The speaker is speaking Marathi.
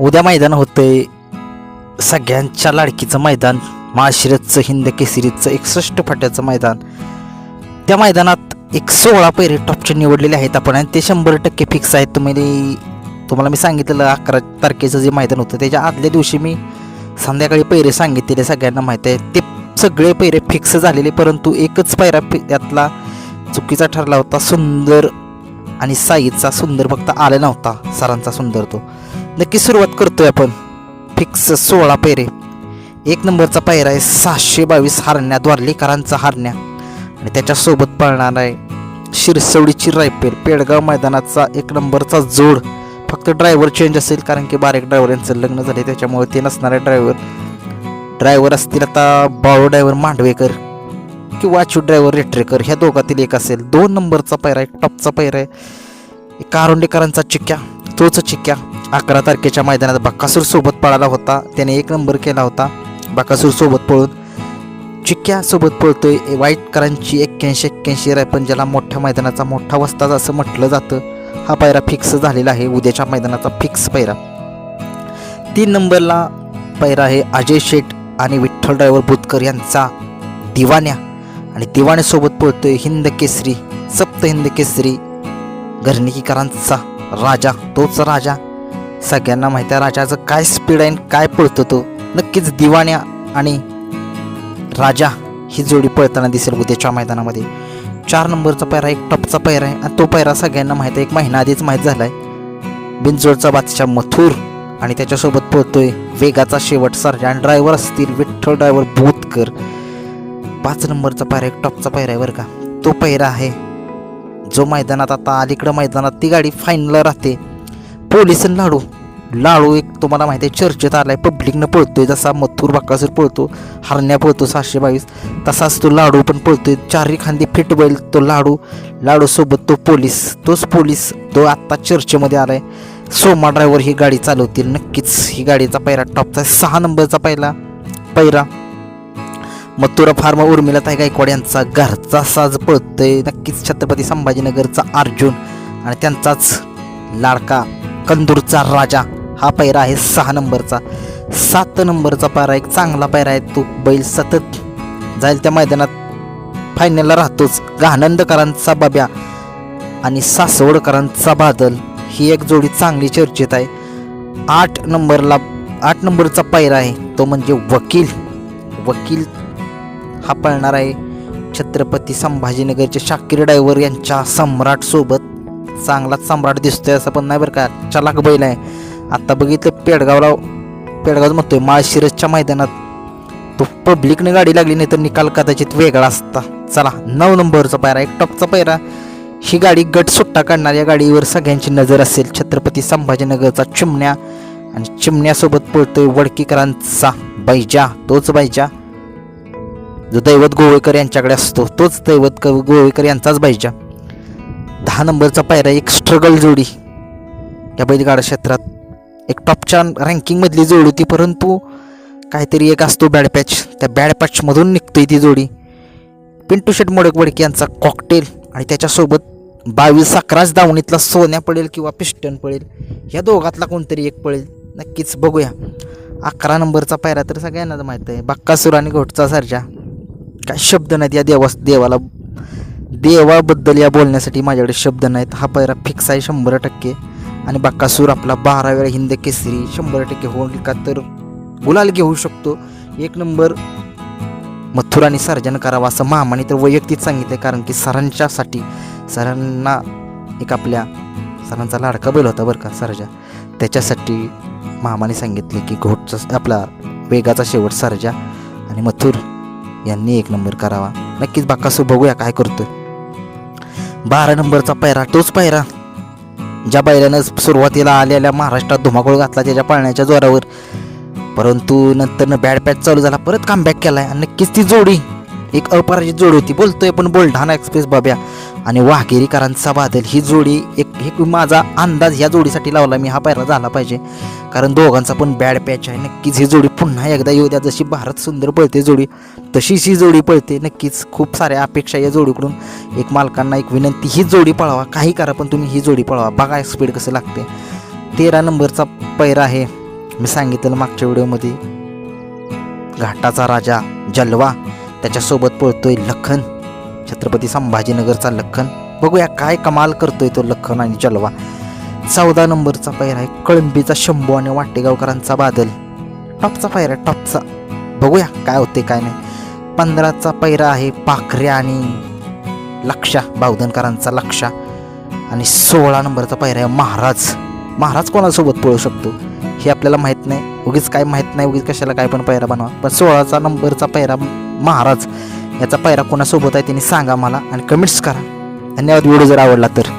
उद्या मैदान होतंय. सगळ्यांच्या लाडकीचं मैदान माळशिरतचं हिंद केसरीचं एकसष्ट फाट्याचं मैदान. त्या मैदानात एक सोळा पैरे टॉपचे निवडलेले आहेत आपण आणि ते शंभर टक्के फिक्स आहेत. तुम्ही तुम्हाला मी सांगितलेलं अकरा तारखेचं जे मैदान होतं त्याच्या आदल्या दिवशी मी संध्याकाळी पैरे सांगितलेले सगळ्यांना माहीत आहे. ते सगळे पैरे फिक्स झालेले परंतु एकच पैरा त्यातला चुकीचा ठरला होता सुंदर आणि साईचा सुंदर फक्त आला नव्हता सरांचा सुंदर तो. नक्की सुरुवात करतोय आपण. फिक्स सोळा पैरे एक नंबरचा पायरा आहे सहाशे बावीस हारण्या द्वारलीकरांचा हारण्या. आणि त्याच्यासोबत पळणार आहे शिरसवडीची रायपेल पेडगाव मैदानाचा एक नंबरचा जोड. फक्त ड्रायव्हर चेंज असेल कारण की बारीक ड्रायव्हर यांचं लग्न झाले त्याच्यामुळे ते नसणारे ड्रायव्हर ड्रायव्हर असतील आता बाळू ड्रायव्हर मांडवेकर किंवा अचू ड्रायव्हर रेट्रेकर ह्या दोघातील एक असेल. दोन नंबरचा पैरा एक टॉपचा पैरा आहे. एक कारुंडेकरांचा चिक्क्या तोच चिक्क्या. अकरा तारखेच्या मैदानात बक्कासूर सोबत पळाला होता. त्याने एक नंबर केला होता. बक्कासूरसोबत पळून चिक्क्या सोबत पळतोय. वाईटकरांची एक्क्याऐंशी एक्क्याऐंशी रायपण ज्याला मोठ्या मैदानाचा मोठा वस्ताज असं म्हटलं जातं. हा पायरा फिक्स झालेला आहे. उद्याच्या मैदानाचा फिक्स पायरा. तीन नंबरला पायरा आहे अजय शेठ आणि विठ्ठल ड्रायव्हर बुतकर यांचा दिवाण्या. आणि दिवाण्यासोबत पळतोय हिंद केसरी सप्त हिंद केसरी घरणिकीकरांचा राजा. तोच राजा. सगळ्यांना माहिती आहे राजाचं काय स्पीड आहे आणि काय पळतो तो. नक्कीच दिवाण्या आणि राजा ही जोडी पळताना दिसेल उद्याच्या मैदानामध्ये. चार नंबरचा पैरा एक टपचा पैरा आहे आणि तो पैरा सगळ्यांना माहीत आहे. एक महिना आधीच माहीत झाला आहे बिनजोडचा बादशाह मथुर आणि त्याच्यासोबत पळतोय वेगाचा शेवट सर आणि ड्रायव्हर असतील विठ्ठल ड्रायव्हर भूतकर पाच नंबरचा पैरा एक टॉपचा पैरा आहे बरं का. तो पैरा आहे जो मैदानात आता अलीकडं मैदानात ती गाडी फायनल राहते. पोलीस लाडू. लाडू एक तुम्हाला माहिती आहे चर्चेत आलाय पब्लिकनं पळतोय जसा मथुर बाकासूर पळतो हरण्या पळतो सहाशे बावीस तसाच तो लाडू पण पळतोय. चारही खांदी फिट बैल तो लाडू लाडूसोबत तो पोलीस तोच पोलीस तो आत्ता चर्चेमध्ये आलाय. सोमा ड्रायव्हर ही गाडी चालवतील नक्कीच ही गाडीचा पैरा टॉपचा आहे. सहा नंबरचा पहिला पैरा. मथुरा फार्मा उर्मिलाताई गायकवाड यांचा घरचा साज पळतोय नक्कीच छत्रपती संभाजीनगरचा अर्जुन आणि त्यांचाच लाडका कंदूरचा राजा. हा पैरा आहे सहा नंबरचा. सात नंबरचा पैरा एक चांगला पैरा आहे तो. बैल सतत जाईल त्या मैदानात. फायनलला राहतोच. गानंदकरांचा बाब्या आणि सासवडकरांचा बादल ही एक जोडी चांगली चर्चेत आहे. आठ नंबरला आठ नंबरचा पैरा आहे. तो म्हणजे वकील. वकील हा पळणार आहे छत्रपती संभाजीनगरचे शाकीर डायव्हर यांच्या सम्राटसोबत चांगलाच सम्राट दिसतोय असं पण नाही बरं का. चलाक बैल आहे. आता बघितलं पेडगावला पेडगाव म्हणतोय माळशिरसच्या मैदानात. तो पब्लिकने गाडी लागली नाही तर निकाल कदाचित वेगळा असता. चला नऊ नंबरचा पायरा एक टॉपचा पायरा. ही गाडी गट सुट्टा काढणाऱ्या गाडीवर सगळ्यांची नजर असेल. छत्रपती संभाजीनगरचा चिमण्या. आणि चिमण्यासोबत पळतोय वडकीकरांचा बैजा. तोच बैजा. जो दैवत गोवेकर यांच्याकडे असतो तोच दैवत गोवेकर यांचाच बैजा. दहा नंबरचा पायरा एक स्ट्रगल जोडी. या बैलगाडा क्षेत्रात एक टॉपच्या रँकिंगमधली जोडी होती परंतु काहीतरी एक असतो बॅड पॅच त्या बॅड पॅचमधून निघतोय ती जोडी. पिंटू शेट मोडक वडके यांचा कॉकटेल आणि त्याच्यासोबत बावीस अकराच दावणीतला सोन्या पडेल किंवा पिस्टन पडेल या दोघातला कोणतरी एक पडेल नक्कीच बघूया. अकरा नंबरचा पायरा तर सगळ्यांनाच माहीत आहे. बक्कासूर आणि घोटचा सर्जा. काय शब्द नाहीत या देवा देवाला देवाबद्दल या बोलण्यासाठी माझ्याकडे शब्द नाहीत. हा पायरा फिक्स आहे शंभर टक्के. आणि बक्कासूर आपला बारा वेळा हिंद केसरी शंभर टक्के होऊन का तर गुलाल घेऊ शकतो. एक नंबर मथुर आणि सर्जन करावा असं मामाने तर वैयक्तिक सांगितलं कारण की सरांच्यासाठी सरांना एक आपल्या सरांचा लाडका बैल होता बरं का सरजा. त्याच्यासाठी मामाने सांगितले की घोटचा आपला वेगाचा शेवट सरजा आणि मथुर यांनी एक नंबर करावा. नक्कीच बाकासू बघूया काय करतो बारा नंबरचा पायरा तोच पायरा. ज्या बैलानं सुरुवातीला आलेल्या महाराष्ट्रात धुमाकूळ घातला त्याच्या पाळण्याच्या जोरावर. परंतु नंतर बॅड पॅच चालू झाला. परत कमबॅक केलाय. आणि नक्कीच ती जोडी एक अपराजित जोडी होती. बोलतोय पण बुलढाणा एक्सप्रेस बाब्या. आणि वाघेरीकरांचा बादल. ही जोडी एक एक माझा अंदाज ह्या जोडीसाठी लावला मी. हा पायरा झाला पाहिजे. कारण दोघांचा पण बॅड पॅच आहे. नक्कीच ही जोडी पुन्हा एकदा येऊ द्या. जशी भारत सुंदर पळते जोडी तशीच ही जोडी पळते. नक्कीच खूप साऱ्या अपेक्षा या जोडीकडून एक मालकांना एक विनंती. ही जोडी पळवा. काही करा पण तुम्ही ही जोडी पळवा. बघा स्पीड कसं लागते. तेरा नंबरचा पैरा आहे. मी सांगितलं मागच्या व्हिडिओमध्ये. घाटाचा राजा जलवा त्याच्यासोबत पळतोय लखन. छत्रपती संभाजीनगरचा लखन. बघूया काय कमाल करतोय तो लखन आणि जलवा. चौदा नंबरचा पायरा आहे. कळंबीचा शंभू आणि वाटेगावकरांचा बादल. टॉपचा पायरा आहे, टॉपचा. बघूया काय होते काय नाही. पंधराचा पायरा आहे पाखरे आणि लक्षा बावधनकरांचा लक्षा. आणि सोळा नंबरचा पायरा आहे महाराज. महाराज कोणासोबत पळू शकतो? हे आपल्याला माहीत नाही. उगीच काय माहीत नाही उगीच कशाला काय पण पायरा बनवा. पण सोळाचा नंबरचा पायरा महाराज याचा पायरा कोणासोबत आहे त्यांनी सांगा मला आणि कमेंट्स करा. धन्यवाद व्हिडिओ जर आवडला तर.